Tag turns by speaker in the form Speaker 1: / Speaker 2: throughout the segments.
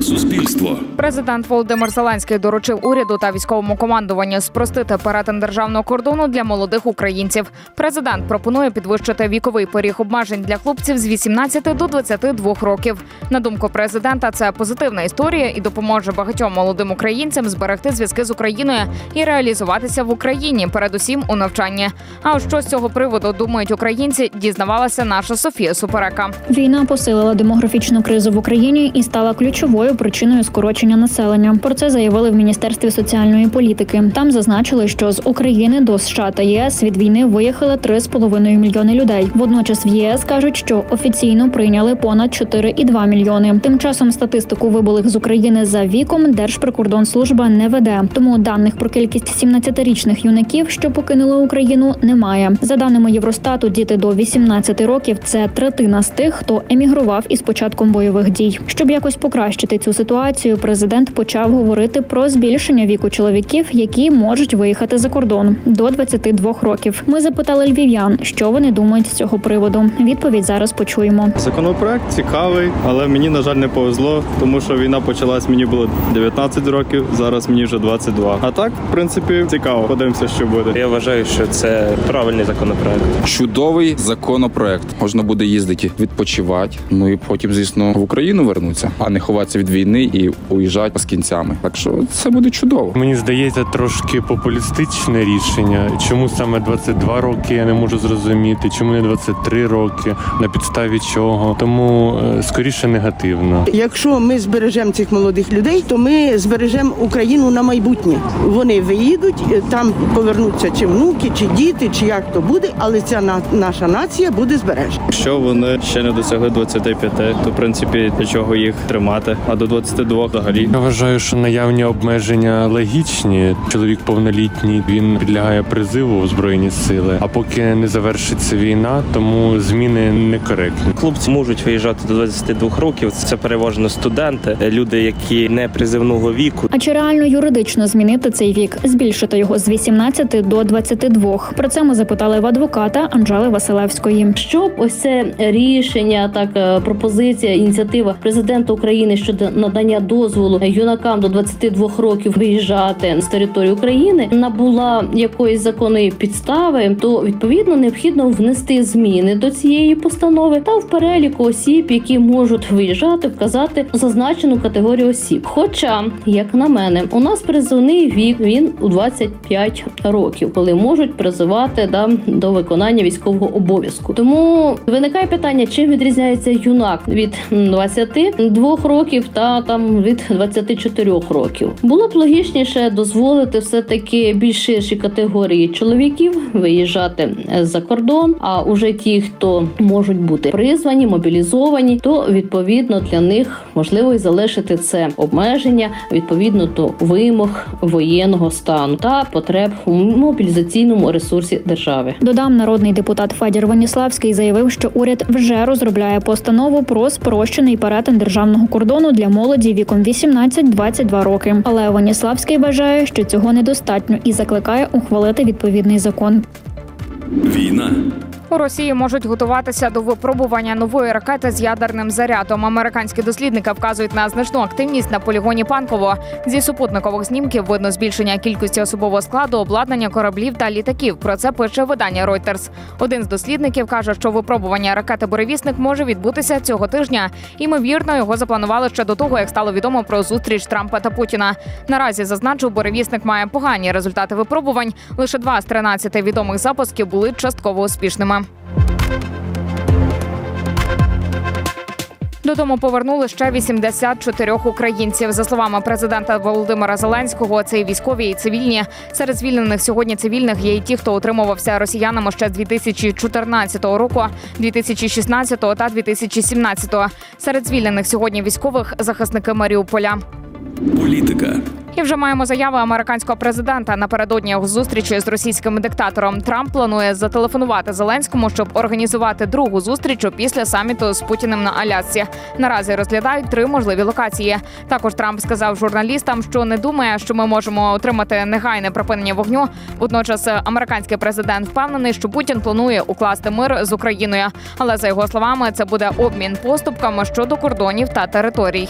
Speaker 1: Суспільство.
Speaker 2: Президент Володимир Зеленський доручив уряду та військовому командуванню спростити перетин державного кордону для молодих українців. Президент пропонує підвищити віковий поріг обмежень для хлопців з 18 до 22 років. На думку президента, це позитивна історія і допоможе багатьом молодим українцям зберегти зв'язки з Україною і реалізуватися в Україні, передусім у навчанні. А що з цього приводу думають українці, дізнавалася наша Софія Суперека.
Speaker 3: Війна посилила демографічну кризу в Україні і стала ключовою причиною скорочення населення. Про це заявили в міністерстві соціальної політики. Там зазначили, що з України до США та ЄС від війни виїхали 3,5 мільйони людей. Водночас в ЄС кажуть, що офіційно прийняли понад 4,2 мільйони. Тим часом статистику вибулих з України за віком Держприкордонслужба не веде. Тому даних про кількість 17-річних юнаків, що покинули Україну, немає. За даними Євростату, діти до 18 років це третина з тих, хто емігрував із початком бойових дій. Щоб якось покращити цю ситуацію, президент почав говорити про збільшення віку чоловіків, які можуть виїхати за кордон до 22 років. Ми запитали львів'ян, що вони думають з цього приводу. Відповідь зараз почуємо.
Speaker 4: Законопроект цікавий, але мені на жаль не повезло, тому що війна почалась. Мені було 19 років, зараз мені вже 22. А так, в принципі, цікаво. Подивимося, що буде.
Speaker 5: Я вважаю, що це правильний законопроект.
Speaker 6: Чудовий законопроект. Можна буде їздити відпочивати. Ну і потім, звісно, в Україну вернуться, а не ховатися від війни і уїжджати з кінцями. Так що це буде чудово.
Speaker 7: Мені здається, трошки популістичне рішення. Чому саме 22 роки я не можу зрозуміти, чому не 23 роки, на підставі чого. Тому е, скоріше негативно.
Speaker 8: Якщо ми збережемо цих молодих людей, то ми збережемо Україну на майбутнє. Вони виїдуть, е, там повернуться чи внуки, чи діти, чи як то буде, але ця на- наша нація буде збережена.
Speaker 4: Якщо вони ще не досягли 25, то в принципі для чого їх тримати? А до 22 взагалі.
Speaker 7: Я вважаю, що наявні обмеження логічні. Чоловік повнолітній він підлягає призиву у збройні сили. А поки не завершиться війна, тому зміни некоректні.
Speaker 5: Хлопці можуть виїжджати до 22 років. Це переважно студенти, люди, які не призивного віку.
Speaker 3: А чи реально юридично змінити цей вік, збільшити його з 18 до 22? Про це ми запитали в адвоката Анжели Василевської.
Speaker 9: Щоб ось це рішення, так е, пропозиція, ініціатива президента України щодо надання дозволу юнакам до 22 років виїжджати з території України набула якоїсь законної підстави, то відповідно необхідно внести зміни до цієї постанови та в переліку осіб, які можуть виїжджати, вказати зазначену категорію осіб. Хоча, як на мене, у нас призовний вік він у 25 років, коли можуть призивати да, до виконання військового обов'язку. Тому виникає питання, чим відрізняється юнак від 22 років та там від 24 років. Було б логічніше дозволити все таки більш ширші категорії чоловіків виїжджати за кордон. А уже ті, хто можуть бути призвані, мобілізовані, то відповідно для них можливо і залишити це обмеження відповідно до вимог воєнного стану та потреб у мобілізаційному ресурсі держави.
Speaker 3: Додам, народний депутат Федір Ваніславський заявив, що уряд вже розробляє постанову про спрощений перетин державного кордону для молоді віком 18-22 роки. Але Ваніславський вважає, що цього недостатньо і закликає ухвалити відповідний закон.
Speaker 1: Війна.
Speaker 2: У Росії можуть готуватися до випробування нової ракети з ядерним зарядом. Американські дослідники вказують на значну активність на полігоні Панково. Зі супутникових знімків видно збільшення кількості особового складу, обладнання кораблів та літаків. Про це пише видання Reuters. Один з дослідників каже, що випробування ракети Буревісник може відбутися цього тижня. Імовірно, його запланували ще до того, як стало відомо про зустріч Трампа та Путіна. Наразі зазначу, Буревісник має погані результати випробувань. Лише два з 13 відомих запусків були частково успішними. Додому повернули ще 84 українців. За словами президента Володимира Зеленського, це і військові і цивільні. Серед звільнених сьогодні цивільних є і ті, хто утримувався росіянами ще з 2014 року, 2016 та 2017. Серед звільнених сьогодні військових захисники Маріуполя.
Speaker 1: Політика.
Speaker 2: І вже маємо заяви американського президента напередодні зустрічі з російським диктатором. Трамп планує зателефонувати Зеленському, щоб організувати другу зустріч після саміту з Путіним на Алясці. Наразі розглядають три можливі локації. Також Трамп сказав журналістам, що не думає, що ми можемо отримати негайне припинення вогню. Водночас американський президент впевнений, що Путін планує укласти мир з Україною. Але за його словами, це буде обмін поступками щодо кордонів та територій.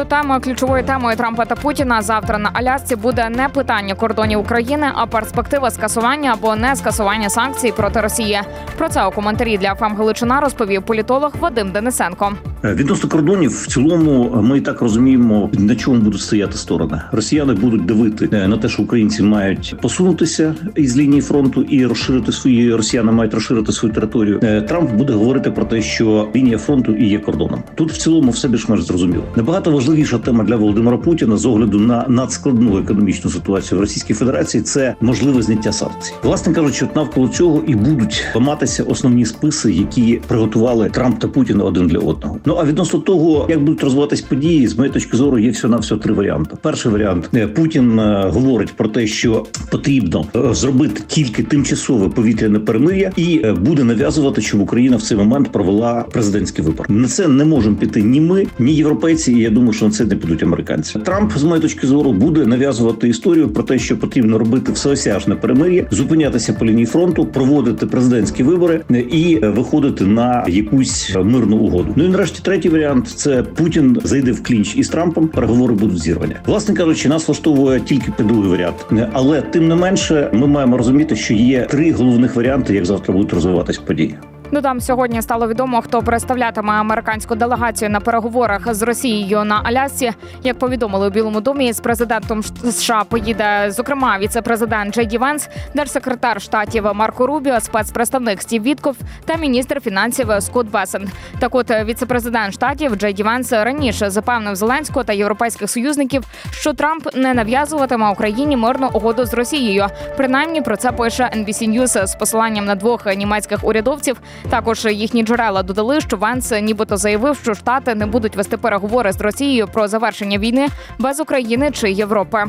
Speaker 2: До теми ключовою темою Трампа та Путіна завтра на Алясці буде не питання кордонів України, а перспектива скасування або не скасування санкцій проти Росії. Про це у коментарі для ФАМ Галичина розповів політолог Вадим Денисенко.
Speaker 10: Е, Відносно кордонів, в цілому, ми і так розуміємо, на чому будуть стояти сторони. Росіяни будуть дивити е, на те, що українці мають посунутися із лінії фронту і розширити свої росіяни мають розширити свою територію. Е, Трамп буде говорити про те, що лінія фронту і є кордоном. Тут в цілому все більш-менш зрозуміло. Набагато важливіша тема для Володимира Путіна з огляду на надскладну економічну ситуацію в Російській Федерації це можливе зняття санкцій. Власне кажучи, навколо цього і будуть ламатися основні списи, які приготували Трамп та Путін один для одного. Ну а відносно того, як будуть розвиватись події, з моєї точки зору, є всього на всього три варіанти. Перший варіант е, Путін е, говорить про те, що потрібно е, зробити тільки тимчасове повітряне перемир'я, і буде нав'язувати, щоб Україна в цей момент провела президентський вибор. На це не можемо піти ні ми, ні європейці. І я думаю, що на це не підуть американці. Трамп, з моєї точки зору, буде нав'язувати історію про те, що потрібно робити всеосяжне перемир'я, зупинятися по лінії фронту, проводити президентські вибори і виходити на якусь мирну угоду. Ну і нарешті третій варіант це Путін зайде в клінч із Трампом. Переговори будуть зірвані. Власне кажучи, нас влаштовує тільки другий варіант, але тим не менше, ми маємо розуміти, що є три головних варіанти, як завтра будуть розвиватись події.
Speaker 2: Додам сьогодні стало відомо, хто представлятиме американську делегацію на переговорах з Росією на Алясці. Як повідомили у Білому домі, з президентом США поїде зокрема віце-президент Джей Венс, держсекретар штатів Марко Рубіо, спецпредставник Стів Вітков та міністр фінансів Скотт Бесен. Так, от віце-президент штатів Джей Ді Венс раніше запевнив Зеленського та європейських союзників, що Трамп не нав'язуватиме Україні мирну угоду з Росією. Принаймні про це пише NBC News з посиланням на двох німецьких урядовців. Також їхні джерела додали, що Венс нібито заявив, що штати не будуть вести переговори з Росією про завершення війни без України чи Європи.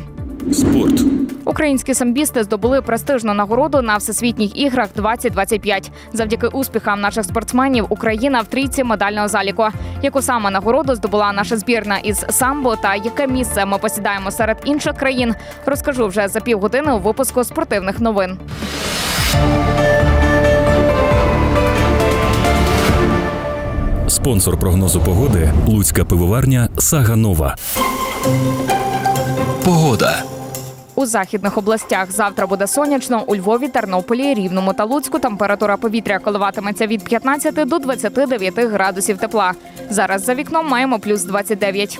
Speaker 1: Спорт.
Speaker 2: Українські самбісти здобули престижну нагороду на всесвітніх іграх 2025. Завдяки успіхам наших спортсменів Україна в трійці медального заліку. Яку саме нагороду здобула наша збірна із самбо та яке місце ми посідаємо серед інших країн, розкажу вже за півгодини у випуску спортивних новин.
Speaker 1: Спонсор прогнозу погоди Луцька пивоварня Сага Нова. Погода.
Speaker 2: У західних областях завтра буде сонячно. У Львові, Тернополі, Рівному та Луцьку температура повітря коливатиметься від 15 до 29 градусів тепла. Зараз за вікном маємо плюс 29.